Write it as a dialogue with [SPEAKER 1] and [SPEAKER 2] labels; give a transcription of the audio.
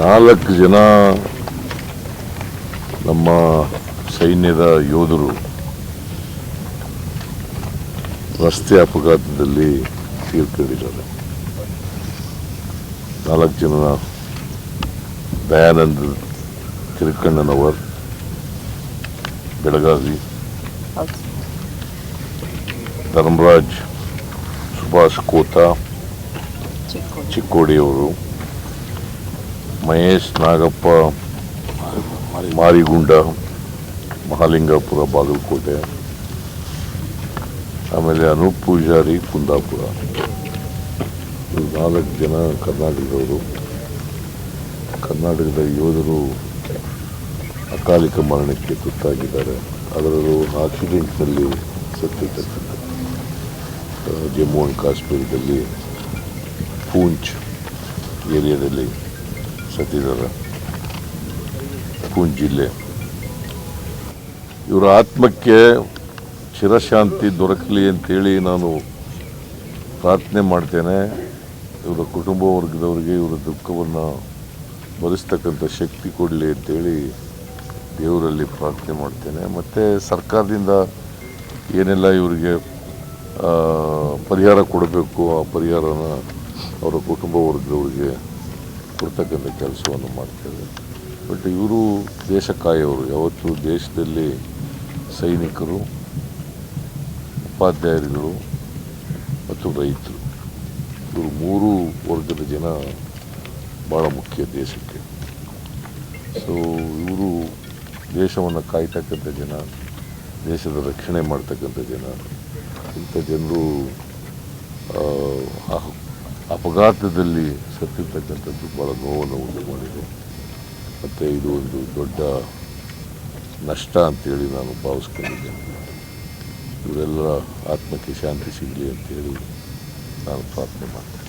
[SPEAKER 1] ನಾಲ್ಕು ಜನ ನಮ್ಮ ಸೈನ್ಯದ ಯೋಧರು ರಸ್ತೆ ಅಪಘಾತದಲ್ಲಿ ತೀರ್ಕೊಂಡಿದ್ದಾರೆ. ನಾಲ್ಕು ಜನ ದಯಾನಂದ ತಿರುಕಣ್ಣನವರ್, ಬೆಳಗಾವಿ, ಧರ್ಮರಾಜ್ ಸುಭಾಷ್ ಕೋತ,
[SPEAKER 2] ಚಿಕ್ಕೋಡಿ.
[SPEAKER 1] ಚಿಕ್ಕೋಡಿಯವರು ಮಹೇಶ್ ನಾಗಪ್ಪ ಮಾರಿಗುಂಡ ಮಹಾಲಿಂಗಾಪುರ ಬಾಗಲಕೋಟೆ ಆಮೇಲೆ ಅನೂಪ್ ಪೂಜಾರಿ ಕುಂದಾಪುರ. ನಾಲ್ಕು ಜನ ಕರ್ನಾಟಕದವರು. ಕರ್ನಾಟಕದ ಯೋಧರು ಅಕಾಲಿಕ ಮರಣಕ್ಕೆ ತುತ್ತಾಗಿದ್ದಾರೆ. ಅದರಲ್ಲೂ ಆಕ್ಸಿಡೆಂಟ್ನಲ್ಲಿ ಸತ್ತಿರ್ತಕ್ಕಂಥ ಆ, ಜಮ್ಮು ಆ್ಯಂಡ್ ಕಾಶ್ಮೀರದಲ್ಲಿ ಪೂಂಚ್ ಏರಿಯಾದಲ್ಲಿ ಸತ್ತಿದ್ದಾರೆ ಪೂಂಚ್ ಜಿಲ್ಲೆ. ಇವರ ಆತ್ಮಕ್ಕೆ ಚಿರಶಾಂತಿ ದೊರಕಲಿ ಅಂತೇಳಿ ನಾನು ಪ್ರಾರ್ಥನೆ ಮಾಡ್ತೇನೆ. ಇವರ ಕುಟುಂಬ ವರ್ಗದವರಿಗೆ ಇವರ ದುಃಖವನ್ನು ಭರಿಸ್ತಕ್ಕಂಥ ಶಕ್ತಿ ಕೊಡಲಿ ಅಂತೇಳಿ ದೇವರಲ್ಲಿ ಪ್ರಾರ್ಥನೆ ಮಾಡ್ತೇನೆ. ಮತ್ತು ಸರ್ಕಾರದಿಂದ ಏನೆಲ್ಲ ಇವರಿಗೆ ಪರಿಹಾರ ಕೊಡಬೇಕು, ಆ ಪರಿಹಾರನ ಅವರ ಕುಟುಂಬ ವರ್ಗದವರಿಗೆ ಕೊಡ್ತಕ್ಕಂಥ ಕೆಲಸವನ್ನು ಮಾಡ್ತೇವೆ. ಬಟ್ ಇವರು ದೇಶ ಕಾಯೋರು ಯಾವತ್ತೂ ದೇಶದಲ್ಲಿ ಸೈನಿಕರು ಉಪಾಧ್ಯಾಯರುಗಳು ಮತ್ತು ರೈತರು. ಇವರು ಮೂರು ವರ್ಗದ ಜನ ಭಾಳ ಮುಖ್ಯ ದೇಶಕ್ಕೆ. ಸೊ ಇವರು ದೇಶವನ್ನು ಕಾಯ್ತಕ್ಕಂಥ ಜನ ದೇಶದ ರಕ್ಷಣೆ ಮಾಡ್ತಕ್ಕಂಥ ಜನ. ಇಂಥ ಜನರು ಆ, ಅಪಘಾತದಲ್ಲಿ ಸತ್ತಿರ್ತಕ್ಕಂಥದ್ದು ಭಾಳ ನೋವನ್ನು ಉಂಟು ಮಾಡಿದೆ ಮತ್ತು ಇದು ಒಂದು ದೊಡ್ಡ ನಷ್ಟ ಅಂತೇಳಿ ನಾನು ಭಾವಿಸ್ಕೊಂಡಿದ್ದೇನೆ. ಇವರೆಲ್ಲರ ಆತ್ಮಕ್ಕೆ ಶಾಂತಿ ಸಿಗಲಿ ಅಂತೇಳಿ ನಾನು ಪ್ರಾರ್ಥನೆ ಮಾಡ್ತೇನೆ.